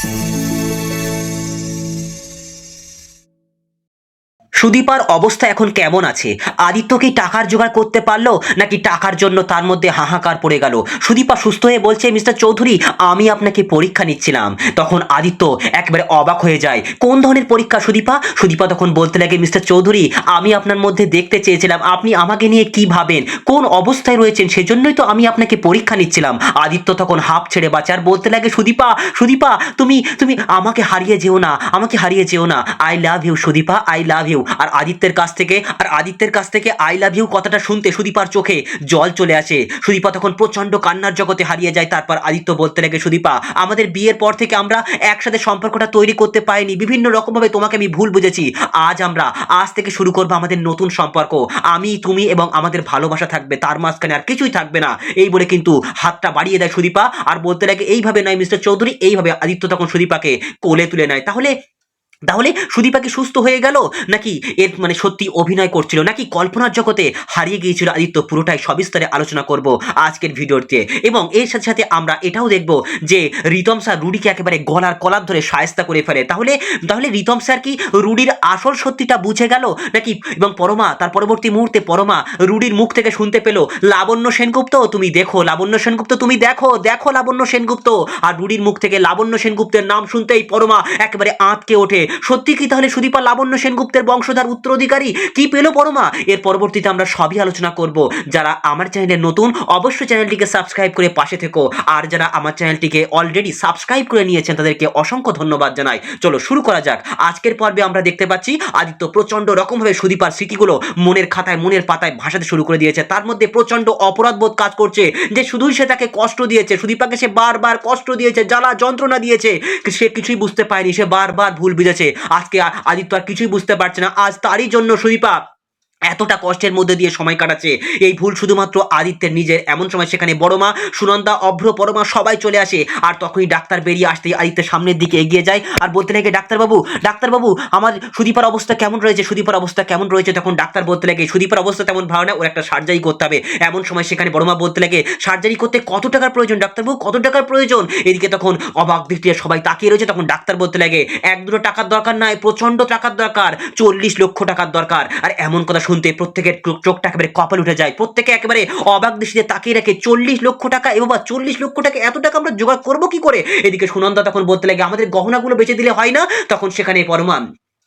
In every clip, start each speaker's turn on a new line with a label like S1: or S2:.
S1: Thank you. সুদীপার অবস্থা এখন কেমন আছে? আদিত্য কি টাকার জোগাড় করতে পারল, নাকি টাকার জন্য তার মধ্যে হাহাকার পড়ে গেল? সুদীপা সুস্থ হয়ে বলছে, মিস্টার চৌধুরী, আমি আপনাকে পরীক্ষা নিচ্ছিলাম। তখন আদিত্য একবারে অবাক হয়ে যায়। কোন ধরনের পরীক্ষা সুদীপা? সুদীপা তখন বলতে লাগে, মিস্টার চৌধুরী, আমি আপনার মধ্যে দেখতে চেয়েছিলাম, আপনি আমাকে নিয়ে কি ভাবেন? কোন অবস্থায় রয়েছেন? সেজন্যই তো আমি আপনাকে পরীক্ষা নিচ্ছিলাম। আদিত্য তখন হাফ ছেড়ে বাঁচার বলতে লাগে, সুদীপা সুদীপা, তুমি তুমি আমাকে হারিয়ে যেও না, আমাকে হারিয়ে যেও না। I love you Sudipa I love you আর আদিত্যের কাছ থেকে, আর আদিত্যের কাছ থেকে আই লাভ ইউ কথাটা শুনতে সুদীপার চোখে জল চলে আসে। সুদীপা তখন প্রচণ্ড কান্নার জগতে হারিয়ে যায়, তারপর আদিত্য বলতে লাগে, সুদীপা, আমাদের বিয়ের পর থেকে আমরা একসাথে সম্পর্কটা তৈরি করতে পারিনি। বিভিন্ন রকমভাবে তোমাকে আমি ভুল বুঝেছি। আজ আমরা, আজ থেকে শুরু করব আমাদের নতুন সম্পর্ক। আমি, তুমি এবং আমাদের ভালোবাসা থাকবে, তার মাঝখানে আর কিছুই থাকবে না। এই বলে কিন্তু হাতটা বাড়িয়ে দেয় সুদীপা, আর বলতে লাগে, এইভাবে নয়, মিস্টার চৌধুরী, এইভাবে আদিত্য তখন সুদীপাকে কোলে তুলে নেয়। তাহলে তাহলে সুদীপাকে সুস্থ হয়ে গেল? নাকি এর মানে সত্যি অভিনয় করছিল? নাকি কল্পনার জগতে হারিয়ে গিয়েছিল আদিত্য? পুরোটাই সবিস্তারে আলোচনা করব আজকের ভিডিওতে। এবং এর সাথে সাথে আমরা এটাও দেখব যে রিতম স্যার রুডিকে একেবারে গলার কলার ধরে সায়স্তা করে ফেলে। তাহলে তাহলে রিতম স্যার কি রুডির আসল সত্যিটা বুঝে গেল? নাকি, এবং পরমা, তার পরবর্তী মুহূর্তে পরমা রুডির মুখ থেকে শুনতে পেল, লাবণ্য সেনগুপ্ত, তুমি দেখো, লাবণ্য সেনগুপ্ত, তুমি দেখো দেখো লাবণ্য সেনগুপ্ত। আর রুডির মুখ থেকে লাবণ্য সেনগুপ্তের নাম শুনতেই পরমা একেবারে আঁতকে ওঠে। সত্যি কি তাহলে সুদীপা লাবণ্য সেনগুপ্তের বংশধর উত্তরাধিকারী? কি পেল পরমা এর পরবর্তীতে আমরা সবই আলোচনা করব। যারা আমার চ্যানেলে নতুন, অবশ্যই চ্যানেলটিকে সাবস্ক্রাইব করে পাশে থেকো। আর যারা আমার চ্যানেলটিকে অলরেডি সাবস্ক্রাইব করে নিয়েছেন, তাদেরকে অসংখ্য ধন্যবাদ জানাই। চলো শুরু করা যাক। আজকের পর্বে আমরা দেখতে পাচ্ছি, আদিত্য প্রচণ্ড রকমভাবে সুদীপার স্মৃতিগুলো মনের খাতায়, মনের পাতায় ভাসাতে শুরু করে দিয়েছে। তার মধ্যে প্রচণ্ড অপরাধবোধ কাজ করছে, যে শুধুই সে তাকে কষ্ট দিয়েছে, সুদীপাকে সে বারবার কষ্ট দিয়েছে, জ্বালা যন্ত্রণা দিয়েছে। সে কিছুই বুঝতে পারেনি, সে বারবার ভুল বুঝেছে। আজকে আদিত্য আর কিছুই বুঝতে পারছে না। আজ তারই জন্য সুদীপা এতটা কষ্টের মধ্যে দিয়ে সময় কাটাচ্ছে। এই ভুল শুধুমাত্র আদিত্যের নিজের, এমন সময় সেখানে বড় মা, সুনন্দা, অভ্র, পরমা সবাই চলে আসে। আর তখনই ডাক্তার বেরিয়ে আসতেই আদিত্যের সামনের দিকে এগিয়ে যায়। আর বলতে লাগে, ডাক্তারবাবু ডাক্তারবাবু, আমার সুদীপার অবস্থা কেমন রয়েছে? সুদীপার অবস্থা কেমন রয়েছে? তখন ডাক্তার বলতে লাগে, সুদীপার অবস্থা তেমন ভালো না, ওর একটা সার্জারি করতে হবে। এমন সময় সেখানে বড় মা বলতে লাগে সার্জারি করতে কত টাকার প্রয়োজন ডাক্তারবাবু? কত টাকার প্রয়োজন? এদিকে তখন অবাক দৃষ্টিতে সবাই তাকিয়ে রয়েছে। তখন ডাক্তার বলতে লাগে, এক দুটো টাকার দরকার নাই প্রচণ্ড টাকার দরকার, চল্লিশ লক্ষ টাকার দরকার। আর এমন কথা শুনতে প্রত্যেকের চোখটা একেবারে কপাল উঠে যায়। প্রত্যেকে একেবারে অবাক দৃষ্টিতে তাকিয়ে রাখে চল্লিশ লক্ষ টাকা এ বাবা, চল্লিশ লক্ষ টাকা এত টাকা আমরা জোগাড় করব কি করে? এদিকে সুনন্দা তখন বলতে লাগে, আমাদের গহনাগুলো বেঁচে দিলে হয় না? তখন সেখানে পরমা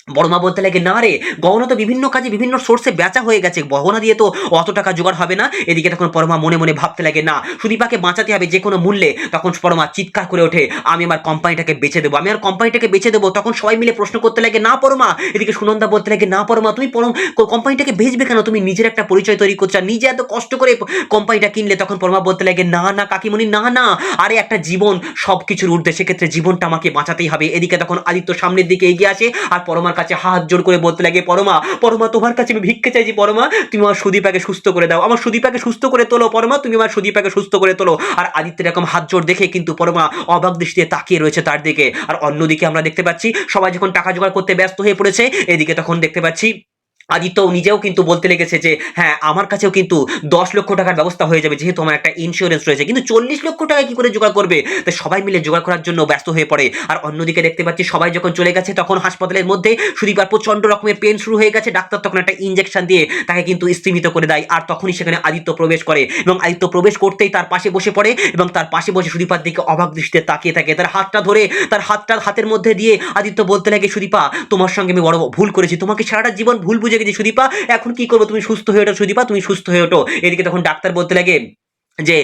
S1: বড়মা বলতে লাগে, না রে, গহনা তো বিভিন্ন কাজে বিভিন্ন সোর্সে বেচা হয়ে গেছে। গহনা দিয়ে তো অত টাকা জোগাড় হবে না। এদিকে তখন পরমা মনে মনে ভাবতে লাগে, না, সুদীপাকে বাঁচাতে হবে যে কোনো মূল্যে। তখন পরমা চিৎকার করে ওঠে, আমি আমার কোম্পানিটাকে বেচে দেবো, আমি আর কোম্পানিটাকে বেচে দেবো। তখন সবাই মিলে প্রশ্ন করতে লাগে, না পরমা। এদিকে সুনন্দা বলতে লাগে, না পরমা, তুমি পরম কোম্পানিটাকে বেচবে কেন? তুমি নিজের একটা পরিচয় তৈরি করছ নিজে এত কষ্ট করে কোম্পানিটা কিনলে? তখন পরমা বলতে লাগে, না না, কাকিমণি, না না, আরে একটা জীবন সব কিছুর ঊর্ধ্বে। সেক্ষেত্রে জীবনটা আমাকে বাঁচাতেই হবে। এদিকে তখন আদিত্য সামনের দিকে এগিয়ে আসে আর পরমার কাছে হাত জোর করে বলতে লাগে, পরমা পরমা, তোমার কাছে আমি ভিক্ষে চাইছি, পরমা, তুমি আমার সুদীপাকে সুস্থ করে দাও। আমার সুদীপাকে সুস্থ করে তোলো, পরমা, তুমি আমার সুদীপাকে সুস্থ করে তোলো। আর আদিত্যের এরকম হাত জোর দেখে কিন্তু পরমা অবাক দৃষ্টিতে তাকিয়ে রয়েছে তার দিকে। আর অন্যদিকে আমরা দেখতে পাচ্ছি, সবাই যখন টাকা জোগাড় করতে ব্যস্ত হয়ে পড়েছে, এদিকে তখন দেখতে পাচ্ছি আদিত্য নিজেও কিন্তু বলতে লেগেছে যে হ্যাঁ আমার কাছেও কিন্তু দশ লক্ষ টাকার ব্যবস্থা হয়ে যাবে, যেহেতু আমার একটা ইন্স্যুরেন্স রয়েছে। কিন্তু চল্লিশ লক্ষ টাকা কি করে জোগাড় করবে? তো সবাই মিলে জোগাড় করার জন্য ব্যস্ত হয়ে পড়ে। আর অন্যদিকে দেখতে পাচ্ছি, সবাই যখন চলে গেছে, তখন হাসপাতালের মধ্যে সুদীপার প্রচণ্ড রকমের পেন শুরু হয়ে গেছে। ডাক্তার তখন একটা ইঞ্জেকশন দিয়ে তাকে কিন্তু স্থিমিত করে দেয়। আর তখনই সেখানে আদিত্য প্রবেশ করে। এবং আদিত্য প্রবেশ করতেই তার পাশে বসে পড়ে এবং তার পাশে বসে সুদীপার দিকে অবাক দৃষ্টিতে তাকিয়ে থাকে। তার হাতটা ধরে, তার হাতটা হাতের মধ্যে দিয়ে আদিত্য বলতে লাগে, সুদীপা, তোমার সঙ্গে আমি বড় ভুল করেছি। তোমাকে সারাটা জীবন ভুল বুঝে গেছি, সুদীপা, এখন কি করব? তুমি সুস্থ হয়ে ওঠো সুদীপা, তুমি সুস্থ হয়ে ওঠো। এদিকে তখন ডাক্তার বলতে লাগে যে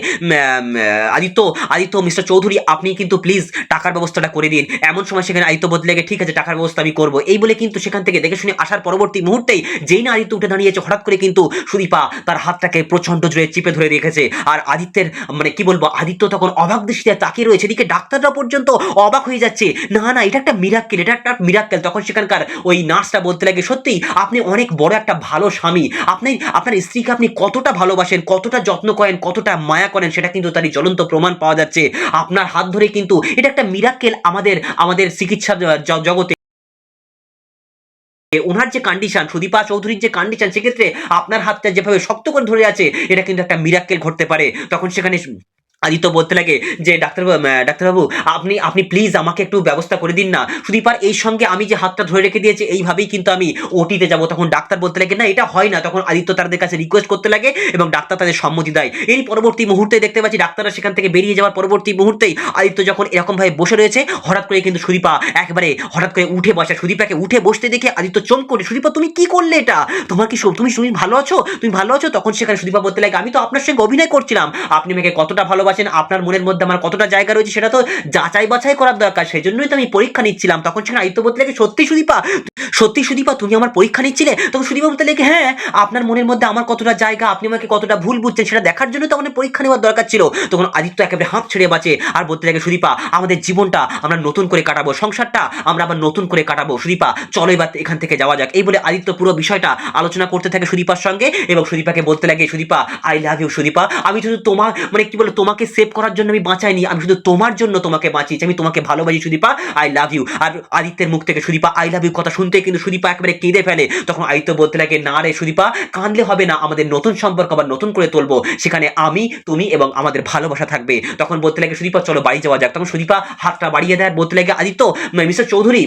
S1: আদিত্য আদিত্য, মিস্টার চৌধুরী, আপনি কিন্তু প্লিজ টাকার ব্যবস্থাটা করে দিন। এমন সময় সেখানে আদিত্য বদলে গে ঠিক আছে, টাকার ব্যবস্থা আমি করব। এই বলে কিন্তু সেখান থেকে দেখে শুনে আসার পরবর্তী মুহূর্তেই যেই না আদিত্য উঠে দাঁড়িয়েছে, হঠাৎ করে কিন্তু সুদীপা তার হাতটাকে প্রচণ্ড জোরে চিপে ধরে রেখেছে। আর আদিত্যের মানে কি বলব, আদিত্য তখন অবাক দৃষ্টিতে তাকিয়ে রয়েছে। এদিকে ডাক্তাররা পর্যন্ত অবাক হয়ে যাচ্ছে। না না, এটা একটা মিরাক্কেল এটা একটা মিরাক্কেল তখন সেখানকার ওই নার্সটা বলতে লাগে, সত্যি, আপনি অনেক বড় একটা ভালো স্বামী। আপনি, আপনার স্ত্রীকে আপনি কতটা ভালোবাসেন, কতটা যত্ন করেন, কতটা মায়া করেন, সেটা কিন্তু তারই জ্বলন্ত প্রমাণ পাওয়া যাচ্ছে। আপনার হাত ধরে কিন্তু এটা একটা মিরাক্কেল আমাদের আমাদের চিকিৎসা জগতে। ওনার যে কন্ডিশন সুদীপা চৌধুরীর যে কন্ডিশন সেক্ষেত্রে আপনার হাতটা যেভাবে শক্ত করে ধরে আছে, এটা কিন্তু একটা মিরাক্কেল ঘটতে পারে। তখন সেখানে আদিত্য বলতে লাগে যে ডাক্তারবাবু ডাক্তারবাবু, আপনি আপনি প্লিজ আমাকে একটু ব্যবস্থা করে দিন না। সুদীপার এই সঙ্গে আমি যে হাতটা ধরে রেখে দিয়েছি, এইভাবেই কিন্তু আমি ওটিতে যাব। তখন ডাক্তার বলতে লাগে, না, এটা হয় না। তখন আদিত্য তাদের কাছে রিকোয়েস্ট করতে লাগে এবং ডাক্তার তাদের সম্মতি দেয়। এই পরবর্তী মুহূর্তে দেখতে পাচ্ছি ডাক্তাররা সেখান থেকে বেরিয়ে যাওয়ার পরবর্তী মুহূর্তেই আদিত্য যখন এরকমভাবে বসে রয়েছে, হঠাৎ করে কিন্তু সুদীপা একবারে হঠাৎ করে উঠে বসে। সুদীপাকে উঠে বসতে দেখে আদিত্য চমক করে, সুদীপা, তুমি কি করলে এটা? তোমার কি তুমি তুমি ভালো আছো? তুমি ভালো আছো? তখন সেখানে সুদীপা বলতে লাগে, আমি তো আপনার সঙ্গে অভিনয় করছিলাম। আপনি আমাকে কতটা ভালোবাসেন, আপনার মনের মধ্যে আমার কতটা জায়গা রয়েছে সেটা তো যাচাই বাছাই করার দরকার। সেই জন্যই তো আমি পরীক্ষা নিচ্ছিলাম। তখন সেখানে আদিত্য বলতে সত্যি সুদীপা? সত্যি সুদীপা, তুমি আমার পরীক্ষা নিচ্ছিলে? তখন সুদীপা বলতে লাগে হ্যাঁ আপনার মনের মধ্যে আমার কতটা জায়গা, আপনি আমাকে কতটা ভুল বুঝছেন, সেটা দেখার জন্য তো আমাদের পরীক্ষা নেওয়ার দরকার ছিল। তখন আদিত্য একেবারে হাঁপ ছেড়ে বাঁচে আর বলতে লাগে, সুদীপা, আমাদের জীবনটা আমরা নতুন করে কাটাবো, সংসারটা আমরা আবার নতুন করে কাটাবো। সুদীপা, চলো এবার এখান থেকে যাওয়া যাক। এই বলে আদিত্য পুরো বিষয়টা আলোচনা করতে থাকে সুদীপার সঙ্গে এবং সুদীপাকে বলতে লাগে, Sudipa I love you Sudipa. আমি শুধু তোমার মানে কি বলে তোমাকে সেভ করার জন্য আমি বাঁচাইনি, আমি শুধু তোমার জন্য তোমাকে বাঁচিয়েছি, আমি তোমাকে ভালোবাসি সুদীপা আই লাভ ইউ আর আদিত্যের মুখ থেকে সুদীপা আই লাভ ইউ কথা শুনতে কিন্তু সুদীপা একেবারে কেঁদে ফেলে। তখন আদিত্য বলতে লাগে, না রে সুদীপা, কাঁদলে হবে না, আমাদের নতুন সম্পর্ক আবার নতুন করে তুলবো। সেখানে আমি, তুমি এবং আমাদের ভালোবাসা থাকবে। তখন বলতে লাগে, সুদীপা, চলো বাড়ি যাওয়া যাক। তখন সুদীপা হাতটা বাড়িয়ে দেয়, বলতে লাগে, আদিত্য মিস্টার চৌধুরী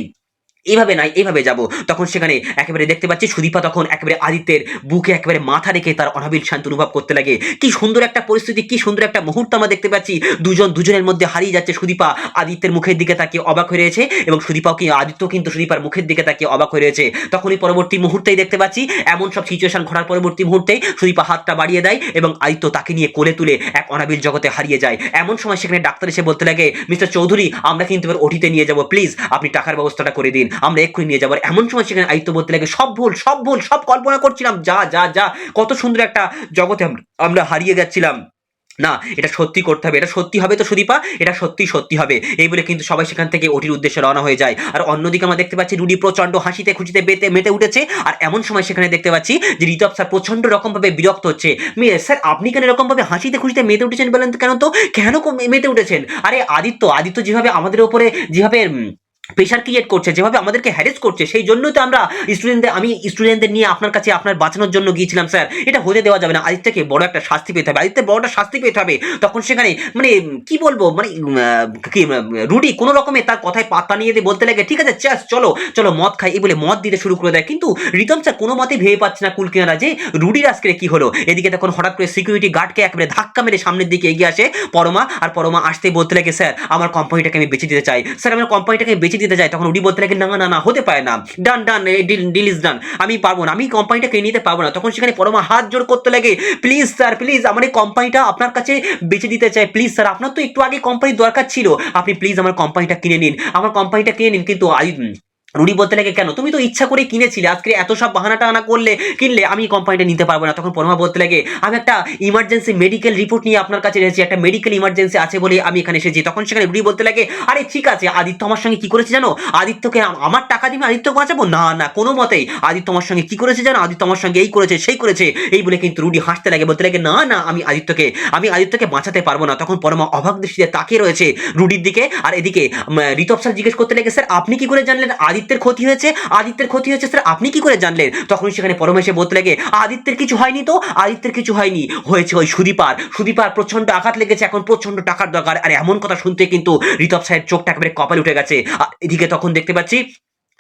S1: এইভাবে নাই এইভাবে যাব। তখন সেখানে একেবারে দেখতে পাচ্ছি সুদীপা তখন একেবারে আদিত্যের বুকে একেবারে মাথা রেখে তার অনাবিল শান্ত অনুভব করতে লাগে। কি সুন্দর একটা পরিস্থিতি, কি সুন্দর একটা মুহূর্ত আমরা দেখতে পাচ্ছি। দুজন, দুজনের মধ্যে হারিয়ে যাচ্ছে সুদীপা। আদিত্যের মুখের দিকে তাকিয়ে অবাক হয়ে রয়েছে এবং সুদীপাও কি, আদিত্য কিন্তু সুদীপার মুখের দিকে তাকিয়ে অবাক হয়ে রয়েছে। তখনই পরবর্তী মুহূর্তেই দেখতে পাচ্ছি এমন সব সিচুয়েশন ঘটার পরবর্তী মুহূর্তেই সুদীপা হাতটা বাড়িয়ে দেয় এবং আদিত্য তাকে নিয়ে কোলে তুলে এক অনাবিল জগতে হারিয়ে যায়। এমন সময় সেখানে ডাক্তার এসে বলতে লাগে, মিস্টার চৌধুরী, আমরা কিন্তু এবার ওটিতে নিয়ে যাব। প্লিজ, আপনি টাকার ব্যবস্থাটা করে দিন। আমরা এক্ষুনি নিয়ে যাব। এমন সময় সেখানে আদিত্য বলতে লাগে সব ভুল সব ভুল, সব কল্পনা করছিলাম। যা যা যা, কত সুন্দর একটা জগতে আমরা হারিয়ে যাচ্ছিলাম। না, এটা সত্যি করতে হবে। এটা সত্যি হবে তো সুদীপা? এটা সত্যি সত্যি হবে। এই বলে কিন্তু সবাই সেখান থেকে ওটির উদ্দেশ্যে রওনা হয়ে যায়। আর অন্যদিকে আমরা দেখতে পাচ্ছি, রুডি প্রচণ্ড হাসিতে খুশিতে বেতে মেতে উঠেছে। আর এমন সময় সেখানে দেখতে পাচ্ছি যে ঋতব স্যার প্রচণ্ড রকমভাবে বিরক্ত হচ্ছে। মেয়ে স্যার, আপনি কেন এরকমভাবে হাসিতে খুশিতে মেতে উঠেছেন বলেন কেন তো? কেন মেতে উঠেছেন? আরে, আদিত্য আদিত্য যেভাবে আমাদের ওপরে যেভাবে প্রেশার ক্রিয়েট করছে, যেভাবে আমাদেরকে হ্যারেস করছে, সেই জন্যই তো আমরা স্টুডেন্টদের আমি স্টুডেন্টদের নিয়ে আপনার কাছে আপনার বাঁচানোর জন্য গিয়েছিলাম স্যার এটা হতে দেওয়া যাবে না। আদিত্যকে বড় একটা শাস্তি পেতে হবে। আদিত্যের বড় একটা শাস্তি পেতে হবে। তখন সেখানে মানে কি বলব? মানে কি রুডি কোনো রকমে তার কথায় পাত্তা নিয়ে দিয়ে বলতে লাগে, ঠিক আছে চাস চলো চলো মদ খাই এই বলে মদ দিতে শুরু করে দেয়। কিন্তু রিতম স্যার কোনো মতেই ভেবে পাচ্ছে না কুলকিনারা যে রুডির আজকে কি হলো। এদিকে তখন হঠাৎ করে সিকিউরিটি গার্ডকে একেবারে ধাক্কা মেরে সামনের দিকে এগিয়ে আসে পরমা। আর পরমা আসতে বলতে লাগে স্যার আমার কোম্পানিটাকে আমি বেঁচে দিতে চাই। স্যার আমার কোম্পানিটাকে বেঁচে দিতে চাই তখন উডি বলতে লাগে না না না, হতে পারে না। ডান ডান ডিল ইজ ডান আমি পারব না। আমি কোম্পানিটা কিনে নিতে পারব না। তখন সেখানে পরমা হাত জোর করতে লাগে প্লিজ স্যার প্লিজ আমার এই কোম্পানিটা আপনার কাছে বেঁচে দিতে চাই। প্লিজ স্যার আপনার তো একটু আগে কোম্পানির দরকার ছিল। আপনি প্লিজ আমার কোম্পানিটা কিনে নিন। আমার কোম্পানিটা কিনে নিন, কিন্তু আই রুডি বলতে লাগে, কেন? তুমি তো ইচ্ছা করে কিনেছিলে। আজকে এত সব বাহানা টাহানা করলে, কিনলে আমি কোম্পানিটা নিতে পারব না। তখন পরমা বলতে লাগে, আমি একটা ইমার্জেন্সি মেডিকেল রিপোর্ট নিয়ে আপনার কাছে এসেছি একটা মেডিকেল ইমার্জেন্সি আছে বলে আমি এখানে এসেছি। তখন সেখানে রুডি বলতে লাগে, আরে ঠিক আছে, আদিত্য আমার সঙ্গে কি করেছে জানো? আদিত্যকে আমার টাকা দিয়ে আমি আদিত্যকে বাঁচাবো? না না, কোনো মতেই। আদিত্য আমার সঙ্গে কি করেছে জানো? আদিত্য আমার সঙ্গে এই করেছে, সেই করেছে। এই বলে কিন্তু রুডি হাসতে লাগে, বলতে লাগে, না না, আমি আদিত্যকে আমি আদিত্যকে বাঁচাতে পারব না। তখন পরমা অভাব দৃষ্টিতে তাকিয়ে রয়েছে রুডির দিকে। আর এদিকে ঋতব স্যার জিজ্ঞেস করতে লাগে, স্যার, আপনি কি করে জানলেন? আদিত্যের ক্ষতি হয়েছে, আদিত্যের ক্ষতি হয়েছে স্যার আপনি কি করে জানলেন? তখন সেখানে পরমেশে বলতে লাগে, আদিত্যের কিছু হয়নি তো? আদিত্যের কিছু হয়নি। হয়েছে ওই সুদীপার। সুদীপার প্রচণ্ড আঘাত লেগেছে, এখন প্রচণ্ড টাকার দরকার। আর এমন কথা শুনতে কিন্তু ঋতব সাহেব চোখটা একেবারে কপাল উঠে গেছে। এদিকে তখন দেখতে পাচ্ছি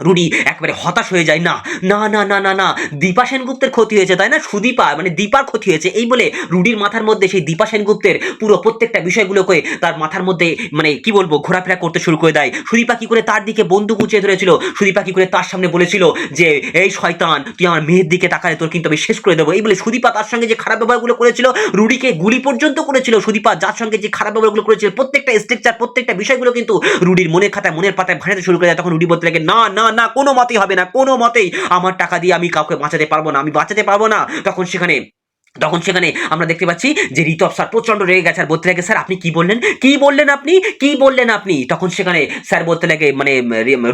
S1: রুডি একবারে হতাশ হয়ে যায়, না না না না না না, দীপা সেনগুপ্তের ক্ষতি হয়েছে, তাই না? সুদীপা মানে দীপার ক্ষতি হয়েছে। এই বলে রুডির মাথার মধ্যে সেই দীপা সেনগুপ্তের পুরো প্রত্যেকটা বিষয়গুলোকে তার মাথার মধ্যে মানে কি বলব, ঘোরাফেরা করতে শুরু করে দেয়। সুদীপা কি করে তার দিকে বন্দুক উঁচিয়ে ধরেছিল? সুদীপা কি করে তার সামনে বলেছিল যে, এই শয়তান, তুই আমার মেয়ের দিকে তাকালে তোর কিন্তু আমি শেষ করে দেবো। এই বলে সুদীপা তার সঙ্গে যে খারাপ ব্যবহারগুলো করেছিল, রুডিকে গুলি পর্যন্ত করেছিল। সুদীপা যার সঙ্গে যে খারাপ ব্যবহারগুলো করেছিল, প্রত্যেকটা স্ট্রাকচার প্রত্যেকটা বিষয়গুলো কিন্তু রুডির মনের খাতায়, মনের পাতায় ভাসাতে শুরু করে দেয়। তখন রুডি বলতে লাগে, না না না কোনো মতেই হবে না, কোনো মতেই আমার টাকা দিয়ে আমি কাউকে বাঁচাতে পারব না, আমি বাঁচাতে পারব না। তখন সেখানে তখন সেখানে আমরা দেখতে পাচ্ছি যে ঋতব স্যার প্রচণ্ড রেগে গেছে। আর বলতে লাগে, স্যার, আপনি কি বললেন? কি বললেন আপনি? কি বললেন আপনি? তখন সেখানে স্যার বলতে লাগে মানে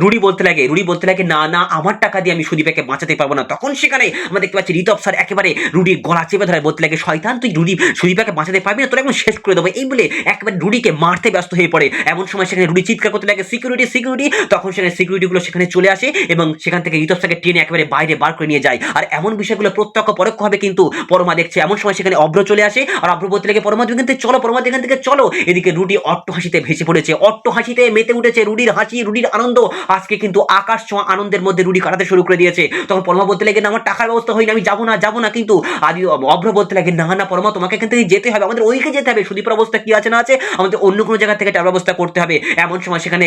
S1: রুডি বলতে লাগে, রুডি বলতে লাগে, না না, আমার টাকা দিয়ে আমি সুদীপাকে বাঁচাতে পারব না। তখন সেখানে আমরা দেখতে পাচ্ছি ঋতব স্যার একেবারে রুডির গলা চেপে ধরে বলতে লাগে, শয়তান, তুই রুডি, সুদীপাকে বাঁচাতে পারবি না, তোর একদম শেষ করে দেবো। এই বলে একেবারে রুডিকে মারতে ব্যস্ত হয়ে পড়ে। এমন সময় সেখানে রুডি চিৎকার করতে লাগে, সিকিউরিটি সিকিউরিটি! তখন সেখানে সিকিউরিটিগুলো সেখানে চলে আসে এবং সেখান থেকে ঋতব স্যারকে টেনে একেবারে বাইরে বার করে নিয়ে যায়। আর এমন বিষয়গুলো প্রত্যক্ষ পরোক্ষভাবে কিন্তু পরমা দেখতে দেখছে। এমন সময় সেখানে অভ্র চলে আসে আর অভ্র বলতে লাগে, পরমা, তুমি এখান থেকে চলো, পরমা এখান থেকে চলো। এদিকে রুডি অট্ট হাসিতে ভেসে পড়েছে। অট্ট হাসিতে মেতে উঠেছে রুডির হাসি রুডির আনন্দ। আজকে কিন্তু আকাশ ছোঁয়া আনন্দের মধ্যে রুডি কাটাতে শুরু করে দিয়েছে। তখন পরমা বলতে লাগে, না, আমার টাকার ব্যবস্থা হয়নি, আমি যাব না যাব না। কিন্তু আদি অভ্র বলতে লাগে, না না, পরমা, তোমাকে এখান থেকে যেতে হবে। আমাদের ওইকে যেতে হবে। সুদীপের অবস্থা কি আছে, না আছে? আমাদের অন্য কোনো জায়গা থেকে টাকার ব্যবস্থা করতে হবে। এমন সময় সেখানে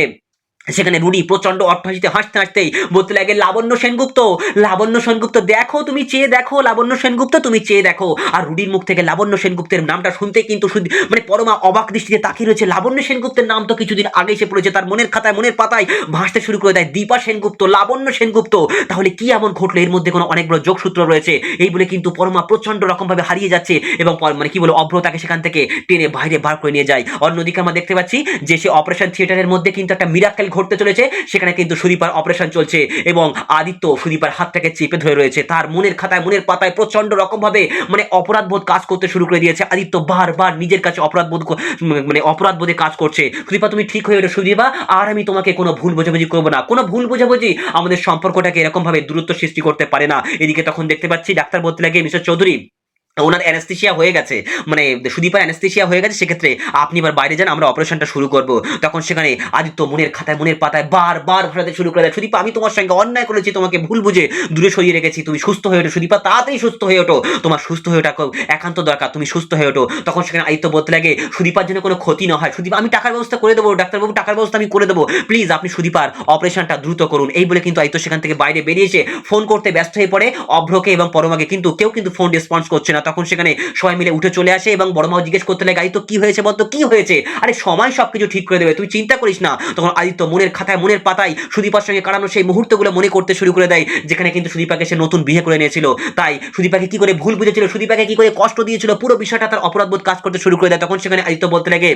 S1: সেখানে রুডি প্রচণ্ড অট্টহাসিতে, হাসতে, হাসতেই বলতে লাগে, লাবণ্য সেনগুপ্ত লাবণ্য সেনগুপ্ত, দেখো তুমি চেয়ে দেখো, লাবণ্য সেনগুপ্ত তুমি চেয়ে দেখো। আর রুডির মুখ থেকে লাবণ্য সেনগুপ্তের নামটা শুনতে কিন্তু মানে পরমা অবাক দৃষ্টিতে তাকিয়ে রয়েছে। লাবণ্য সেনগুপ্তের নাম তো কিছুদিন আগে এসে পড়েছে, তার মনের খাতায়, মনের পাতায় ভাসতে শুরু করে দেয়, দীপা সেনগুপ্ত, লাবণ্য সেনগুপ্ত। তাহলে কি এমন ঘটলো? এর মধ্যে কোনো অনেক বড় যোগসূত্র রয়েছে। এই বলে কিন্তু পরমা প্রচণ্ড রকমভাবে হারিয়ে যাচ্ছে এবং মানে কি বলে অভ্র তাকে সেখান থেকে টেনে বাইরে বার করে নিয়ে যায়। অন্যদিকে আমরা দেখতে পাচ্ছি যে সে অপারেশন থিয়েটারের মধ্যে কিন্তু একটা মিরাক্কেল ঘটতে চলেছে, সেখানে কিন্তু সুদীপার অপারেশন চলছে এবং আদিত্য সুদীপার হাতটাকে চেপে ধরে রয়েছে। তার মনের খাতায়, মনের পাতায় প্রচণ্ড রকমভাবে মানে অপরাধবোধ কাজ করতে শুরু করে দিয়েছে। আদিত্য বারবার নিজের কাছে অপরাধবোধ ক- মানে অপরাধবোধে কাজ করছে। সুদীপা, তুমি ঠিক হয়ে ওঠো সুদীপা, আর আমি তোমাকে কোনো ভুল বোঝাবুঝি করব না। কোনো ভুল বোঝাবুঝি আমাদের সম্পর্কটাকে এরকম ভাবে দূরত্ব সৃষ্টি করতে পারে না। এদিকে তখন দেখতে পাচ্ছি ডাক্তার বলতে লাগে মিস্টার চৌধুরী। ওনার অ্যানেস্থেশিয়া হয়ে গেছে মানে সুদীপার অ্যানেস্থেশিয়া হয়ে গেছে, সেক্ষেত্রে আপনি এবার বাইরে যান, আমরা অপারেশনটা শুরু করব। তখন সেখানে আদিত্য মনের খাতায়, মনের পাতায় বারবার ঘোরাতে শুরু করে দেয়। সুদীপা, আমি তোমার সঙ্গে অন্যায় করেছি, তোমাকে ভুল বুঝে দূরে সরিয়ে রেখেছি, তুমি সুস্থ হয়ে ওঠো। সুদীপা, তাড়াতাড়ি সুস্থ হয়ে ওঠো। তোমার সুস্থ হয়ে ওঠা একান্ত দরকার, তুমি সুস্থ হয়ে ওঠো। তখন সেখানে আদিত্য বলতে লাগে, সুদীপার জন্য কোনো ক্ষতি না হয়। সুদীপা, আমি টাকার ব্যবস্থা করে দেবো, ডাক্তারবাবু, টাকার ব্যবস্থা আমি করে দেবো। প্লিজ, আপনি সুদীপার অপারেশনটা দ্রুত করুন। এই বলে কিন্তু আদিত্য সেখান থেকে বাইরে বেরিয়ে এসে ফোন করতে ব্যস্ত হয়ে পড়ে অভ্রকে এবং পরমাকে। কিন্তু কেউ কিন্তু ফোন রেসপন্স করছে না। তখন সেখানে সবাই মিলে উঠে চলে আসে এবং বড় মাও জিজ্ঞেস করতে লাগে, আদিত্য, কি হয়েছে বলতো? কি হয়েছে? আরে সময় সব কিছু ঠিক করে দেবে, তুই চিন্তা করিস না। তখন আদিত্য মনের খাতায়, মনের পাতায় সুদীপার সঙ্গে কাটানো সেই মুহূর্তগুলো মনে করতে শুরু করে দেয়, যেখানে কিন্তু সুদীপাকে সে নতুন বিয়ে করে নিয়েছিল। তাই সুদীপাকে কি করে ভুল বুঝেছিল, সুদীপাকে কি করে কষ্ট দিয়েছিল, পুরো বিষয়টা তার অপরাধবোধ কাজ করতে শুরু করে দেয়। তখন সেখানে আদিত্য বলতে লাগে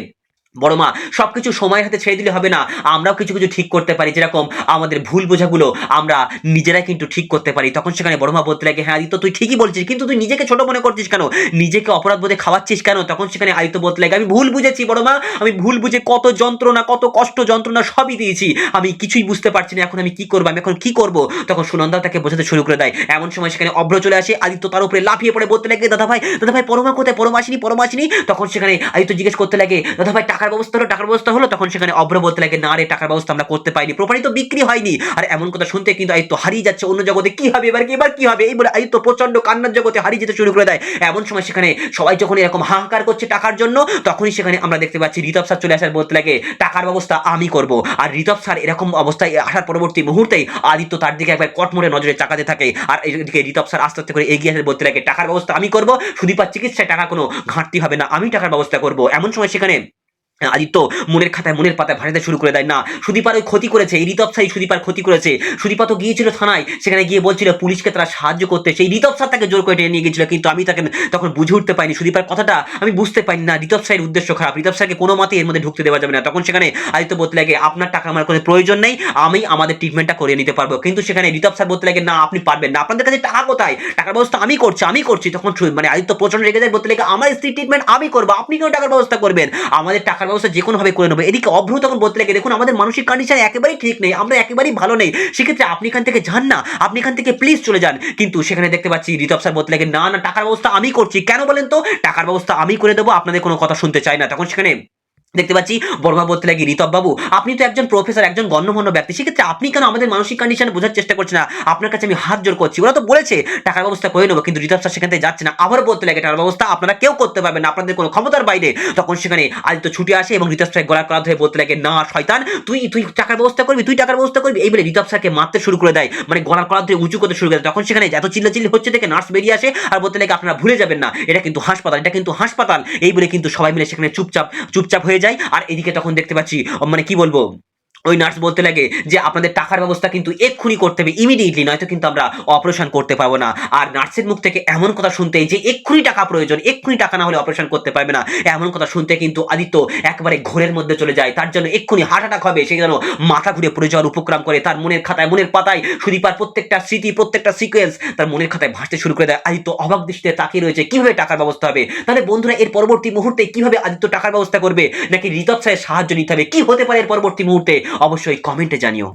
S1: বড় মা, সবকিছু সময়ের হাতে ছেড়ে দিলে হবে না। আমরাও কিছু কিছু ঠিক করতে পারি। যেরকম আমাদের ভুল বোঝাগুলো আমরা নিজেরাই কিন্তু ঠিক করতে পারি। তখন সেখানে বড় মা বলতে লাগে হ্যাঁ আদিত্য, তুই ঠিকই বলছিস, কিন্তু তুই নিজেকে ছোট মনে করছিস কেন? নিজেকে অপরাধ বোধে খাওয়াচ্ছিস কেন? তখন সেখানে আদিত্য বলতে লাগে, আমি ভুল বুঝেছি, বড় মা। আমি ভুল বুঝে কত যন্ত্রণা, কত কষ্ট, যন্ত্রণা সবই দিয়েছি। আমি কিছুই বুঝতে পারছি না, এখন আমি কি করব, আমি এখন কি করব? তখন সুনন্দা তাকে বোঝাতে শুরু করে দেয়। এমন সময় সেখানে অভ্র চলে আসে। আদিত্য তার উপরে লাফিয়ে পড়ে, বলতে লাগে দাদা ভাই দাদা ভাই পরমা কোথায় পরমা আসেনি? তখন সেখানে আদিত্য জিজ্ঞেস করতে লাগে দাদা ভাই টাকার ব্যবস্থা হলো, টাকার ব্যবস্থা হলো, তখন সেখানে অভ্র বলতে লাগে, না রে, টাকার ব্যবস্থা আমরা করতে পারিনি, প্রপারই তো বিক্রি হয়নি। আর এমন কথা শুনতে কিন্তু আয়ত্ত হারিয়ে যাচ্ছে অন্য জগতে, কি হবে এবার কি এবার কি হবে? এই বলে আদিত্য প্রচণ্ড কান্নার জগতে হারিয়ে যেতে শুরু করে দেয়। এমন সময় সেখানে সবাই যখন এরকম হাহাকার করছে টাকার জন্য, তখনই সেখানে আমরা দেখতে পাচ্ছি ঋতব স্যার চলে আসার বলতে লাগে, টাকার ব্যবস্থা আমি করব। আর ঋতব স্যার এরকম অবস্থায় আসার পরবর্তী মুহূর্তেই আদিত্য তার দিকে একবার কটমরে নজরে চাকাতে থাকে। আর এদিকে ঋতব স্যার আস্তে আস্তে করে এগিয়ে আসে বলতে লাগে, টাকার ব্যবস্থা আমি করব, সুদীপার চিকিৎসায় টাকা কোনো ঘাটতি হবে না, আমি টাকার ব্যবস্থা করব। এমন সময় সেখানে আদিত্য, মনের খাতায় মনের পাতায় ভাসাতে শুরু করে দেয়। না, সুদীপার ওই ক্ষতি করেছে, এই ঋতব সাই সুদীপার ক্ষতি করেছে। সুদীপা তো গিয়েছিল থানায়, সেখানে গিয়ে বলছিল, পুলিশকে তারা সাহায্য করতে। সেই ঋতব স্যার তাকে জোর করে টেনে নিয়ে গেছিল কিন্তু আমি তাকে তখন বুঝে উঠতে পারিনি। সুদীপার কথাটা আমি বুঝতে পারিনি। না ঋতব সাইয়ের উদ্দেশ্য খারাপ। ঋতব স্যারকে কোনো মতে এর মধ্যে ঢুকতে দেওয়া যাবে না। তখন সেখানে আদিত্য বলতে লাগে আপনার টাকা আমার কোনো প্রয়োজন নেই, আমি আমাদের ট্রিটমেন্টটা করে নিতে পারব। কিন্তু সেখানে ঋতব স্যার বলতে লাগে না, আপনি পারবেন না। আপনাদের কাছে টাকা কোথায়? টাকার ব্যবস্থা আমি করছি আমি করছি। তখন মানে আদিত্য প্রচণ্ড রেগে যায়, বলতে লাগে, আমার স্ত্রী ট্রিটমেন্ট আমি করব। আপনি কেন টাকার ব্যবস্থা করবেন? আমাদের টাকার ব্যবস্থা যে কোনোভাবে করে নেব। এদিকে অভ্র তখন বলতে লাগে, দেখুন, আমাদের মানসিক কন্ডিশন একেবারেই ঠিক নেই, আমরা একেবারেই ভালো নেই। সেক্ষেত্রে আপনি এখান থেকে যান না, আপনি এখান থেকে প্লিজ চলে যান। কিন্তু সেখানে দেখতে পাচ্ছি ঋতব স্যার বলতে লাগে, না না, টাকার ব্যবস্থা আমি করছি। কেন বলেন তো? টাকার ব্যবস্থা আমি করে দেবো, আপনাদের কোনো কথা শুনতে চাই না। তখন সেখানে দেখতে পাচ্ছি বর্মা বলতে লাগে বাবু আপনি তো একজন প্রফেসর একজন গণ্যমান্য ব্যক্তি। সেক্ষেত্রে আপনি কেন আমাদের মানসিক কন্ডিশন বোঝার চেষ্টা করছেন না? আপনার কাছে আমি হাত জোর করছি। ওরা তো বলেছে, টাকার ব্যবস্থা করে নেব। কিন্তু ঋতব স্যার সেখান থেকে যাচ্ছে না। আবার বলতে লাগে টাকার ব্যবস্থা আপনারা কেউ করতে পারবেন না। আপনাদের কোনো ক্ষমতার বাইরে। তখন সেখানে আদিত্য ছুটে আসে এবং ঋতব স্যার গলা করা ধরে বলতে লাগে না, শয়তান, তুই তুই টাকার ব্যবস্থা করবি, তুই টাকার ব্যবস্থা করবি? এই বলে ঋতব স্যারকে মারতে শুরু করে দেয়। মানে গলার কলা ধরে উঁচু করতে শুরু করে দেয়। তখন সেখানে এত চিল্লাচিল্লি হচ্ছে দেখে নার্স বেরিয়ে আসে আর বলতে লাগে আপনারা ভুলে যাবেন না। এটা কিন্তু হাসপাতাল, এটা কিন্তু হাসপাতাল। এই বলে কিন্তু সবাই মিলে সেখানে চুপচাপ চুপচাপ হয়ে যায় আর এদিকে তখন দেখতে পাচ্ছি মানে কি বলব? ওই নার্স বলতে লাগে যে আপনাদের টাকার ব্যবস্থা কিন্তু এক্ষুনি করতে হবে ইমিডিয়েটলি নয়তো কিন্তু আমরা অপারেশন করতে পারব না। আর নার্সের মুখ থেকে এমন কথা শুনতে যে এক্ষুনি টাকা প্রয়োজন, এক্ষুনি টাকা না হলে অপারেশন করতে পারবে না, এমন কথা শুনতে কিন্তু আদিত্য একবারে ঘোরের মধ্যে চলে যায়। তার জন্য এক্ষুনি হার্ট অ্যাটাক হবে, সে যেন মাথা ঘুরে পড়ে যাওয়ার উপক্রম করে, তার মনের খাতায়, মনের পাতায় সুদীপার প্রত্যেকটা স্মৃতি, প্রত্যেকটা সিকোয়েন্স তার মনের খাতায় ভাসতে শুরু করে দেয়। আদিত্য অবাক দৃষ্টিতে তাকিয়ে রয়েছে, কীভাবে টাকার ব্যবস্থা হবে? তাহলে বন্ধুরা, এর পরবর্তী মুহূর্তে কীভাবে আদিত্য টাকার ব্যবস্থা করবে? নাকি ঋতব সাহের সাহায্য নিতে হবে? কি হতে পারে এর পরবর্তী মুহূর্তে? অবশ্যই কমেন্টে জানিও।